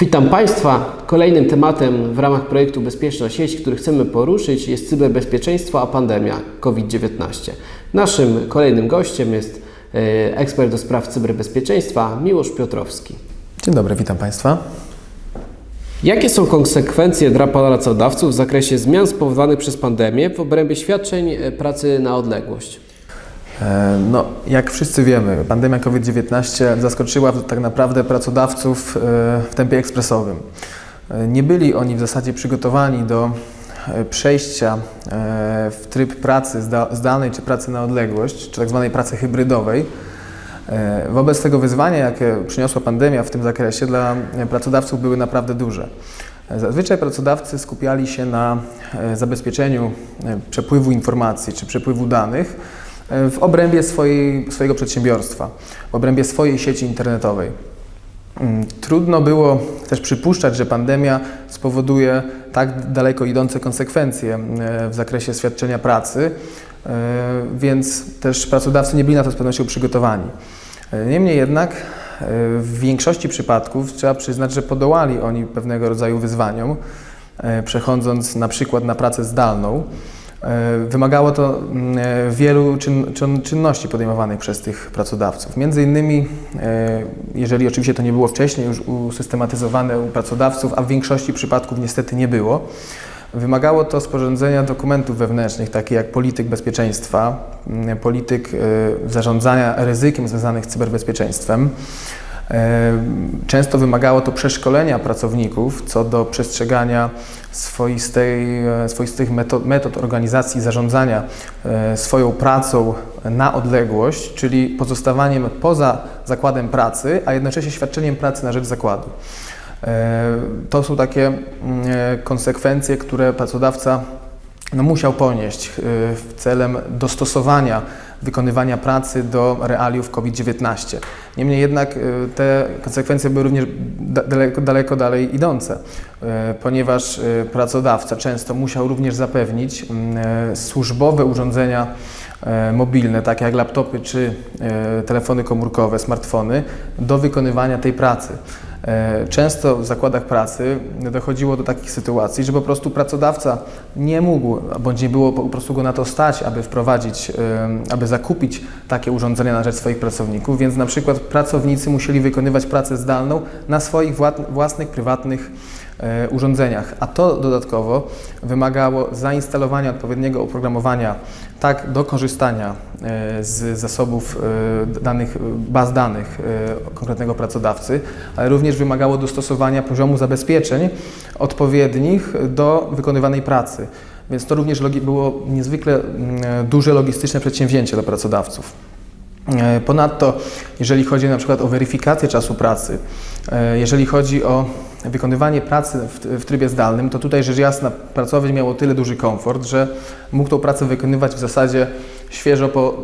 Witam Państwa. Kolejnym tematem w ramach projektu Bezpieczna sieć, który chcemy poruszyć jest cyberbezpieczeństwo, a pandemia COVID-19. Naszym kolejnym gościem jest e, ekspert do spraw cyberbezpieczeństwa Miłosz Piotrowski. Dzień dobry, witam Państwa. Jakie są konsekwencje dla pracodawców w zakresie zmian spowodowanych przez pandemię w obrębie świadczeń e, pracy na odległość? E, No, jak wszyscy wiemy, pandemia COVID-19 zaskoczyła tak naprawdę pracodawców e, w tempie ekspresowym. E, Nie byli oni w zasadzie przygotowani do przejścia w tryb pracy zda- zdalnej czy pracy na odległość, czy tak zwanej pracy hybrydowej. Wobec tego wyzwania, jakie przyniosła pandemia w tym zakresie, dla pracodawców były naprawdę duże. Zazwyczaj pracodawcy skupiali się na zabezpieczeniu przepływu informacji czy przepływu danych w obrębie swojej, swojego przedsiębiorstwa, w obrębie swojej sieci internetowej. Mm, Trudno było też przypuszczać, że pandemia spowoduje tak daleko idące konsekwencje e, w zakresie świadczenia pracy, e, więc też pracodawcy nie byli na to z pewnością przygotowani. E, Niemniej jednak e, w większości przypadków trzeba przyznać, że podołali oni pewnego rodzaju wyzwaniom, e, przechodząc na przykład na pracę zdalną. E, Wymagało to mm, e, wielu czyn, czyn, czynności podejmowanych przez tych pracodawców. Między innymi, e, jeżeli oczywiście to nie było wcześniej już usystematyzowane u pracodawców, a w większości przypadków niestety nie było, wymagało to sporządzenia dokumentów wewnętrznych, takich jak polityk bezpieczeństwa, mm, polityk zarządzania ryzykiem związanych z cyberbezpieczeństwem. E, Często wymagało to przeszkolenia pracowników co do przestrzegania swoistej, e, swoistych metod, metod organizacji zarządzania e, swoją pracą na odległość, czyli pozostawaniem poza zakładem pracy, a jednocześnie świadczeniem pracy na rzecz zakładu. To są takie mm, konsekwencje, które pracodawca no, musiał ponieść celem dostosowania wykonywania pracy do realiów COVID-19. Niemniej jednak y, te konsekwencje były również da- daleko, daleko dalej idące, y, ponieważ y, pracodawca często musiał również zapewnić y, służbowe urządzenia y, mobilne, takie jak laptopy czy y, telefony komórkowe, smartfony, do wykonywania tej pracy. E, Często w zakładach pracy dochodziło do takich sytuacji, że po prostu pracodawca nie mógł, bądź nie było po prostu go na to stać, aby wprowadzić, em, aby zakupić takie urządzenia na rzecz swoich pracowników, więc na przykład pracownicy musieli wykonywać pracę zdalną na swoich wła- własnych, prywatnych e, urządzeniach, a to dodatkowo wymagało zainstalowania odpowiedniego oprogramowania tak do korzystania e, z zasobów e, danych, baz danych e, konkretnego pracodawcy, ale również wymagało dostosowania poziomu zabezpieczeń odpowiednich do wykonywanej pracy. Więc to również było niezwykle duże logistyczne przedsięwzięcie dla pracodawców. E, Ponadto, jeżeli chodzi na przykład o weryfikację czasu pracy, e, jeżeli chodzi o wykonywanie pracy w, w trybie zdalnym, to tutaj rzecz jasna pracownik miał o tyle duży komfort, że mógł tą pracę wykonywać w zasadzie świeżo po,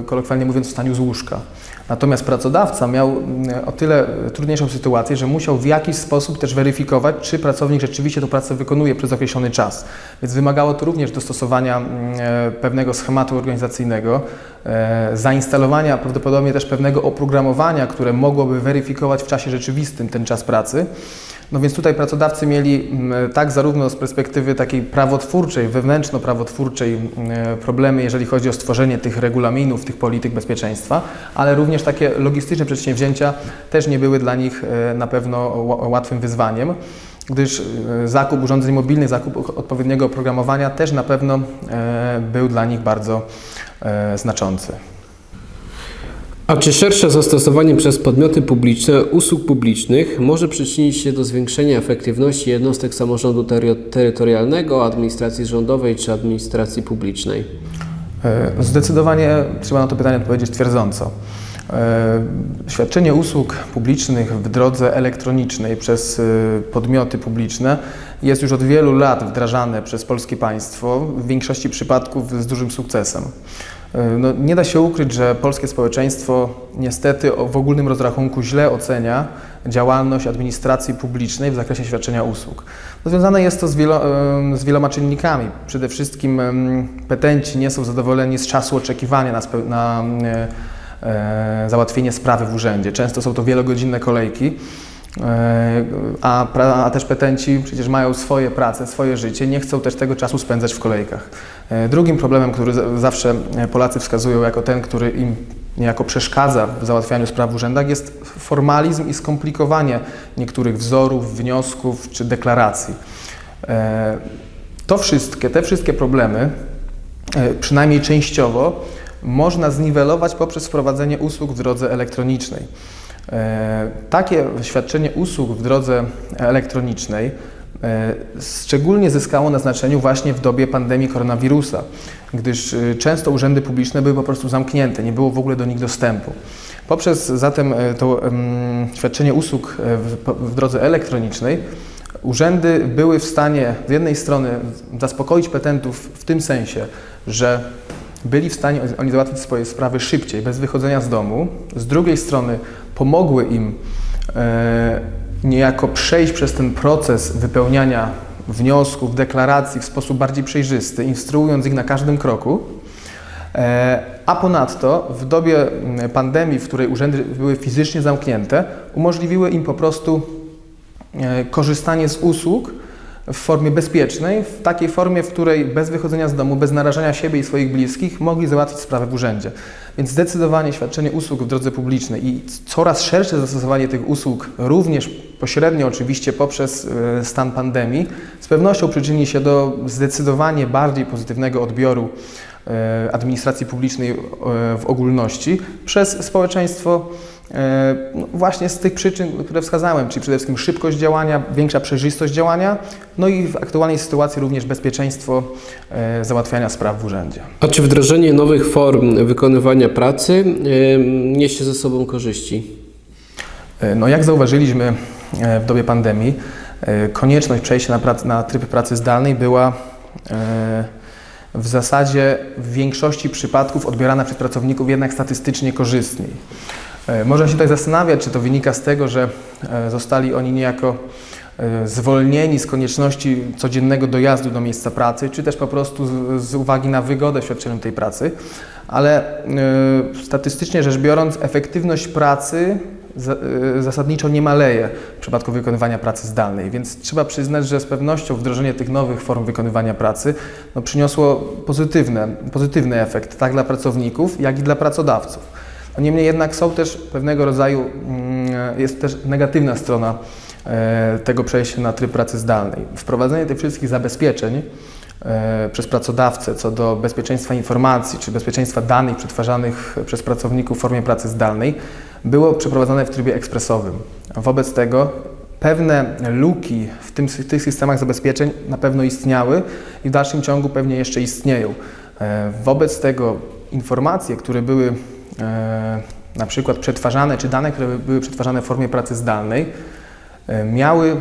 e, kolokwialnie mówiąc, wstaniu z łóżka. Natomiast pracodawca miał mm, o tyle trudniejszą sytuację, że musiał w jakiś sposób też weryfikować, czy pracownik rzeczywiście tę pracę wykonuje przez określony czas. Więc wymagało to również dostosowania mm, e, pewnego schematu organizacyjnego, e, zainstalowania prawdopodobnie też pewnego oprogramowania, które mogłoby weryfikować w czasie rzeczywistym ten czas pracy. No więc tutaj pracodawcy mieli mm, tak zarówno z perspektywy takiej prawotwórczej, wewnętrzno-prawotwórczej mm, problemy, jeżeli chodzi o stworzenie tych regulaminów, tych polityk bezpieczeństwa, ale również takie logistyczne przedsięwzięcia też nie były dla nich e, na pewno ła- łatwym wyzwaniem, gdyż e, zakup urządzeń mobilnych, zakup odpowiedniego oprogramowania też na pewno e, był dla nich bardzo znaczący. A czy szersze zastosowanie przez podmioty publiczne usług publicznych może przyczynić się do zwiększenia efektywności jednostek samorządu tery- terytorialnego, administracji rządowej czy administracji publicznej? E, Zdecydowanie trzeba na to pytanie odpowiedzieć twierdząco. E, Świadczenie usług publicznych w drodze elektronicznej przez e, podmioty publiczne jest już od wielu lat wdrażane przez polskie państwo, w większości przypadków z dużym sukcesem. E, No, nie da się ukryć, że polskie społeczeństwo niestety w ogólnym rozrachunku źle ocenia działalność administracji publicznej w zakresie świadczenia usług. No, Związane jest to z, wielo, z wieloma czynnikami. Przede wszystkim petenci nie są zadowoleni z czasu oczekiwania na, na e, e, załatwienie sprawy w urzędzie. Często są to wielogodzinne kolejki. E, A, a też petenci przecież mają swoje prace, swoje życie, nie chcą też tego czasu spędzać w kolejkach. E, Drugim problemem, który za- zawsze e, Polacy wskazują jako ten, który im niejako przeszkadza w załatwianiu spraw w urzędach, jest formalizm i skomplikowanie niektórych wzorów, wniosków czy deklaracji. To wszystkie, te wszystkie problemy, przynajmniej częściowo, można zniwelować poprzez wprowadzenie usług w drodze elektronicznej. E, Takie świadczenie usług w drodze elektronicznej e, szczególnie zyskało na znaczeniu właśnie w dobie pandemii koronawirusa, gdyż e, często urzędy publiczne były po prostu zamknięte, nie było w ogóle do nich dostępu. Poprzez zatem to świadczenie usług w drodze elektronicznej urzędy były w stanie z jednej strony zaspokoić petentów w tym sensie, że byli w stanie oni załatwić swoje sprawy szybciej, bez wychodzenia z domu. Z drugiej strony pomogły im e, niejako przejść przez ten proces wypełniania wniosków, deklaracji w sposób bardziej przejrzysty, instruując ich na każdym kroku. E, A ponadto w dobie pandemii, w której urzędy były fizycznie zamknięte, umożliwiły im po prostu e, korzystanie z usług w formie bezpiecznej, w takiej formie, w której bez wychodzenia z domu, bez narażania siebie i swoich bliskich mogli załatwić sprawę w urzędzie. Więc zdecydowanie świadczenie usług w drodze publicznej i coraz szersze zastosowanie tych usług, również pośrednio oczywiście poprzez e, stan pandemii, z pewnością przyczyni się do zdecydowanie bardziej pozytywnego odbioru e, administracji publicznej e, w ogólności przez społeczeństwo no właśnie z tych przyczyn, które wskazałem, czyli przede wszystkim szybkość działania, większa przejrzystość działania, no i w aktualnej sytuacji również bezpieczeństwo e, załatwiania spraw w urzędzie. A czy wdrożenie nowych form wykonywania pracy em, niesie ze sobą korzyści? E, No jak zauważyliśmy e, w dobie pandemii, e, konieczność przejścia na, prac, na tryb pracy zdalnej była e, w zasadzie w większości przypadków odbierana przez pracowników jednak statystycznie korzystniej. E, Można się tutaj zastanawiać, czy to wynika z tego, że e, zostali oni niejako e, zwolnieni z konieczności codziennego dojazdu do miejsca pracy, czy też po prostu z, uwagi na wygodę w świadczeniu tej pracy, ale statystycznie rzecz biorąc, efektywność pracy za- zasadniczo nie maleje w przypadku wykonywania pracy zdalnej, więc trzeba przyznać, że z pewnością wdrożenie tych nowych form wykonywania pracy no, przyniosło pozytywne, pozytywny efekt tak dla pracowników, jak i dla pracodawców. Niemniej jednak są też pewnego rodzaju, mm, jest też negatywna strona e, tego przejścia na tryb pracy zdalnej. Wprowadzenie tych wszystkich zabezpieczeń e, przez pracodawcę co do bezpieczeństwa informacji czy bezpieczeństwa danych przetwarzanych przez pracowników w formie pracy zdalnej było przeprowadzone w trybie ekspresowym. Wobec tego pewne luki w tym, w tych systemach zabezpieczeń na pewno istniały i w dalszym ciągu pewnie jeszcze istnieją. E, Wobec tego informacje, które były na przykład przetwarzane, czy dane, które były przetwarzane w formie pracy zdalnej, e, miały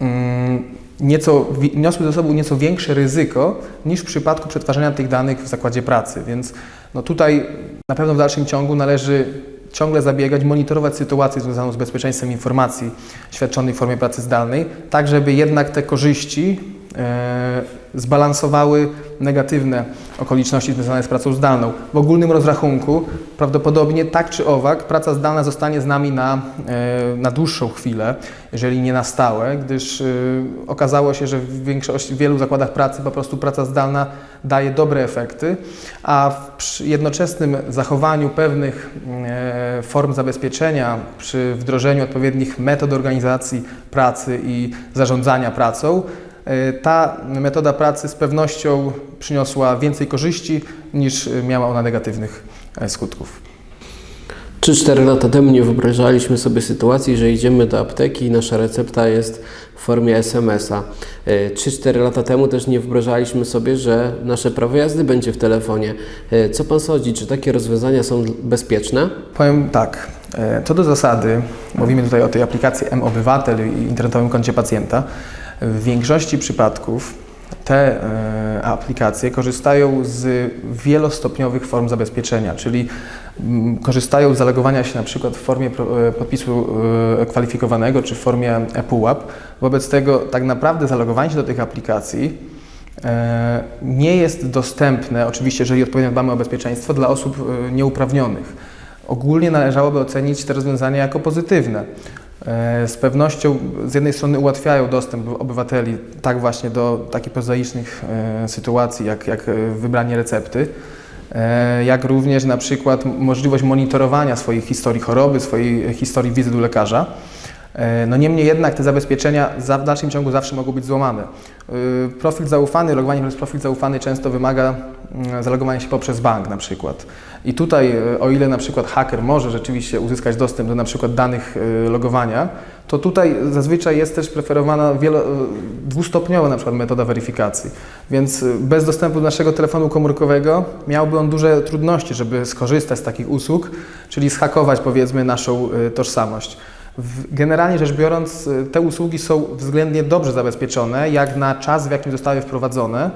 mm, nieco, niosły ze sobą nieco większe ryzyko niż w przypadku przetwarzania tych danych w zakładzie pracy. Więc no tutaj na pewno w dalszym ciągu należy ciągle zabiegać, monitorować sytuację związaną z bezpieczeństwem informacji świadczonych w formie pracy zdalnej, tak żeby jednak te korzyści e, zbalansowały negatywne okoliczności związane z pracą zdalną. W ogólnym rozrachunku prawdopodobnie tak czy owak praca zdalna zostanie z nami na, e, na dłuższą chwilę, jeżeli nie na stałe, gdyż e, okazało się, że w większości, w wielu zakładach pracy po prostu praca zdalna daje dobre efekty, a przy jednoczesnym zachowaniu pewnych e, form zabezpieczenia przy wdrożeniu odpowiednich metod organizacji pracy i zarządzania pracą, ta metoda pracy z pewnością przyniosła więcej korzyści niż e, miała ona negatywnych e, skutków. 3-4 lata temu nie wyobrażaliśmy sobie sytuacji, że idziemy do apteki i nasza recepta jest w formie SMS-a. E, 3-4 lata temu też nie wyobrażaliśmy sobie, że nasze prawo jazdy będzie w telefonie. E, Co Pan sądzi, czy takie rozwiązania są bezpieczne? Powiem tak, e, co do zasady, mówimy tutaj o tej aplikacji M-Obywatel i internetowym koncie pacjenta. W większości przypadków te e, aplikacje korzystają z wielostopniowych form zabezpieczenia, czyli mm, korzystają z zalogowania się na przykład w formie e, podpisu e, kwalifikowanego czy w formie ePUAP. Wobec tego tak naprawdę zalogowanie się do tych aplikacji nie jest dostępne, oczywiście jeżeli odpowiednio dbamy o bezpieczeństwo, dla osób nieuprawnionych. Ogólnie należałoby ocenić te rozwiązania jako pozytywne. E, z pewnością z jednej strony ułatwiają dostęp obywateli tak właśnie do takich prozaicznych e, sytuacji, jak, jak e, wybranie recepty, jak również na przykład możliwość monitorowania swojej historii choroby, swojej historii wizyt u lekarza. No niemniej jednak te zabezpieczenia za- w dalszym ciągu zawsze mogą być złamane. Profil zaufany, logowanie przez profil zaufany często wymaga mm, zalogowania się poprzez bank na przykład. I tutaj, y, o ile na przykład haker może rzeczywiście uzyskać dostęp do na przykład danych y, logowania, to tutaj zazwyczaj jest też preferowana wielo, y, dwustopniowa na przykład metoda weryfikacji. Więc bez dostępu do naszego telefonu komórkowego miałby on duże trudności, żeby skorzystać z takich usług, czyli zhakować powiedzmy naszą tożsamość. Generalnie rzecz biorąc, te usługi są względnie dobrze zabezpieczone, jak na czas, w jakim zostały wprowadzone.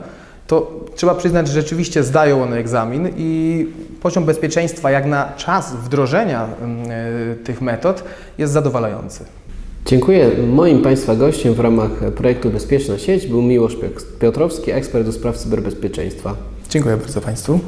To trzeba przyznać, że rzeczywiście zdają one egzamin i poziom bezpieczeństwa, jak na czas wdrożenia mm, y, tych metod, jest zadowalający. Dziękuję. Moim Państwa gościem w ramach projektu Bezpieczna Sieć był Miłosz Piotrowski, ekspert do spraw cyberbezpieczeństwa. Dziękuję bardzo Państwu.